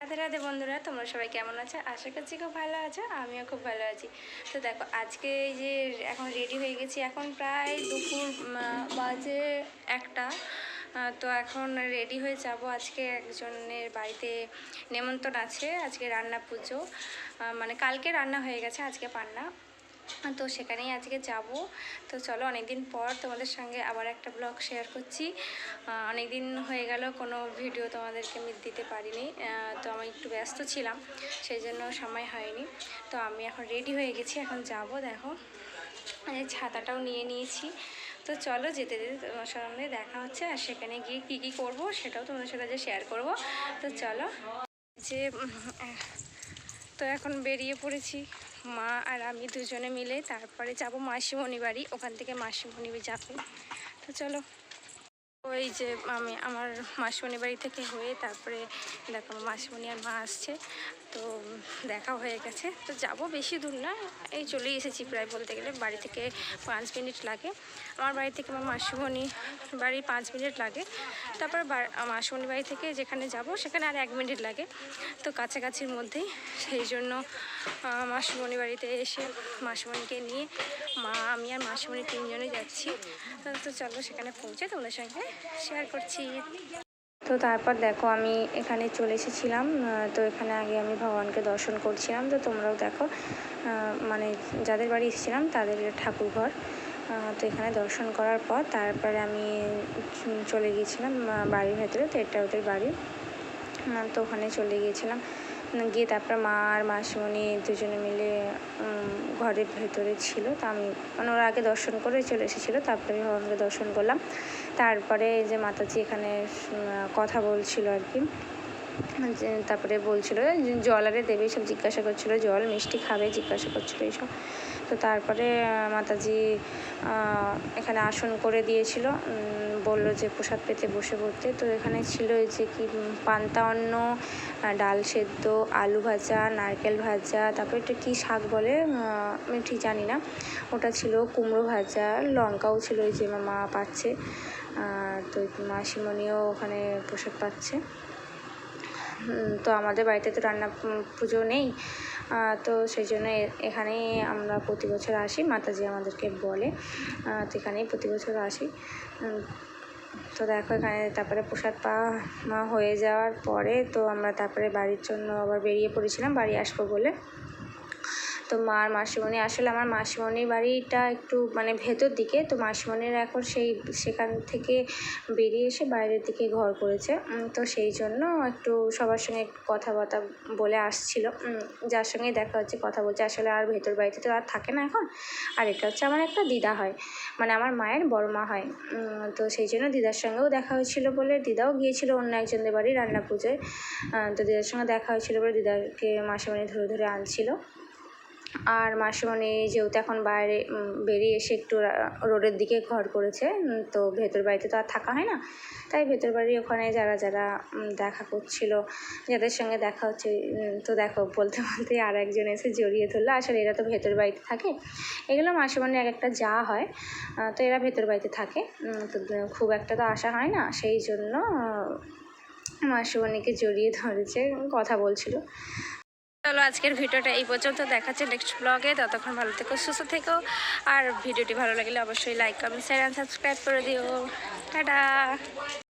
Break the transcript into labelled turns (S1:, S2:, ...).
S1: রাধে রাধে বন্ধুরা, তোমরা সবাই কেমন আছো? আশা করছি খুব ভালো আছো, আমিও খুব ভালো আছি। তো দেখো, আজকে এই যে এখন রেডি হয়ে গেছি, এখন প্রায় দুপুর বাজে একটা। তো এখন রেডি হয়ে যাব। আজকে একজনের বাড়িতে নেমন্তন আছে, আজকে রান্না পুজো। মানে কালকে রান্না হয়ে গেছে, আজকে পান্না। তো সেখানেই আজকে যাব। তো চলো অনেকদিন পর তোমাদের সঙ্গে আবার একটা ব্লগ শেয়ার করছি। অনেক দিন হয়ে গেল, কোনো ভিডিও তোমাদেরকে আমি দিতে পারিনি। তো আমি একটু ব্যস্ত ছিলাম সেই জন্য সময় হয়নি। তো আমি এখন রেডি হয়ে গেছি, এখন যাব, দেখো। ছাতাটাও নিয়ে নিয়েছি। তো চলো যেতে যেতে তোমার সঙ্গে দেখা হচ্ছে, আর সেখানে গিয়ে কী কী করব সেটাও তোমাদের সাথে শেয়ার করব। তো চলো, যে তো এখন বেরিয়ে পড়েছি। মা আর আমি দুজনে মিলে তারপরে যাব মাসিমণি বাড়ি ওখান থেকে মাসিমণি যাবে। তো চলো। ওই যে আমি আমার মাসিমণি বাড়ি থেকে হয়ে তারপরে দেখো মাসিমণি আর মা আসছে। তো দেখা হয়ে গেছে। তো যাব বেশি দূর না, এই চলেই এসেছি প্রায় বলতে গেলে। বাড়ি থেকে পাঁচ মিনিট লাগে। আমার বাড়ি থেকে আমার মাসিমণি বাড়ি পাঁচ মিনিট লাগে। তারপর মাসিমণি বাড়ি থেকে যেখানে যাব সেখানে আর এক মিনিট লাগে। তো কাছাকাছির মধ্যেই। সেই জন্য মাসিমণি বাড়িতে এসে মাসিমণিকে নিয়ে মা, আমি আর মাসিমণি তিনজনে যাচ্ছি। তো চলো সেখানে পৌঁছে তোমাদের সঙ্গে শেয়ার করছি। তো তারপর দেখো আমি এখানে চলে এসেছিলাম। তো এখানে আগে আমি ভগবানকে দর্শন করছিলাম। তো তোমরাও দেখো মানে যাদের বাড়ি এসেছিলাম তাদের ঠাকুর ঘর তো এখানে দর্শন করার পর তারপরে আমি চলে গিয়েছিলাম বাড়ির ভেতরে, তো এটা ওদের বাড়ি। তো ওখানে চলে গিয়েছিলাম। গিয়ে তারপরে মা আর মাসিমণি দুজনে মিলে ঘরের ভেতরে ছিল। তা আমি মানে ওরা আগে দর্শন করে চলে এসেছিল, তারপরে ভগবানকে দর্শন করলাম। তারপরে যে মাতাজি এখানে কথা বলছিল আর কি। তারপরে বলছিল জল আরে দেবে সব জিজ্ঞাসা করছিল, জল মিষ্টি খাবে, জিজ্ঞাসা করছিল এইসব তো তারপরে মাতাজি এখানে আসন করে দিয়েছিল। বলল যে প্রসাদ পেতে বসে পড়তে। তো এখানে ছিল যে কি পান্তা অন্ন ডাল সেদ্ধ, আলু ভাজা, নারকেল ভাজা, তারপরে একটা কী শাক বলে আমি ঠিক জানি না। ওটা ছিল কুমড়ো ভাজা, লঙ্কাও ছিল ওই যে মা পাচ্ছে। তো মাসিমণিও ওখানে প্রসাদ পাচ্ছে। তো আমাদের বাড়িতে তো রান্না পুজো নেই। তো সেই জন্য এ- এখানেই আমরা প্রতি বছর আসি, মাতাজি আমাদেরকে বলে। তো এখানেই প্রতি বছর আসি। তো দেখো এখানে তারপরে প্রসাদ পাওয়া হয়ে যাওয়ার পরে তো আমরা তারপরে বাড়ির জন্য আবার বেরিয়ে পড়েছিলাম, বাড়ি আসব বলে। তো মার মাসিমণি, আসলে আমার মাসিমণির বাড়িটা একটু মানে ভেতর দিকে, তো মাসিমণির এখন সেই সেখান থেকে বেরিয়ে এসে বাইরের দিকে ঘর করেছে। তো সেই জন্য একটু সবার সঙ্গে কথাবার্তা বলে আসছিল। যার সঙ্গে দেখা হচ্ছে, কথা বলছে। আসলে আর ভেতর বাড়িতে তো আর থাকে না এখন। আর এটা হচ্ছে আমার একটা দিদা হয়। মানে আমার মায়ের বড় মা হয়। তো সেই জন্য দিদার সঙ্গেও দেখা হয়েছিল বলে দিদাও গিয়েছিল অন্য একজনদের বাড়ি রান্না পুজোয়। তো দিদার সঙ্গে দেখা হয়েছিল বলে দিদাকে মাসিমণি ধরে ধরে আনছিল। আর মাসিমণি যেহেতু এখন বাইরে বেরিয়ে এসে একটু রোডের দিকে ঘর করেছে তো ভেতর বাড়িতে তো আর থাকা হয় না। তাই ভেতর বাড়ি ওখানে যারা যারা দেখা করছিল, যাদের সঙ্গে দেখা হচ্ছে তো দেখো বলতে বলতে আর একজন এসে জড়িয়ে ধরলো। আসলে এরা তো ভেতর বাড়িতে থাকে। এগুলো মাসিমণি এক একটা যা হয় তো এরা ভেতর বাড়িতে থাকে। তো খুব একটা তো আসা হয় না। সেই জন্য মাসিমণিকে জড়িয়ে ধরেছে, কথা বলছিল। চলো আজকের ভিডিওটা এই পর্যন্ত দেখাচ্ছে নেক্সট ব্লগে ততক্ষণ ভালো থেকো, সুস্থ থেকো। আর ভিডিওটি ভালো লাগলে অবশ্যই লাইক কমেন্ট শেয়ার সাবস্ক্রাইব করে দিও। টাটা!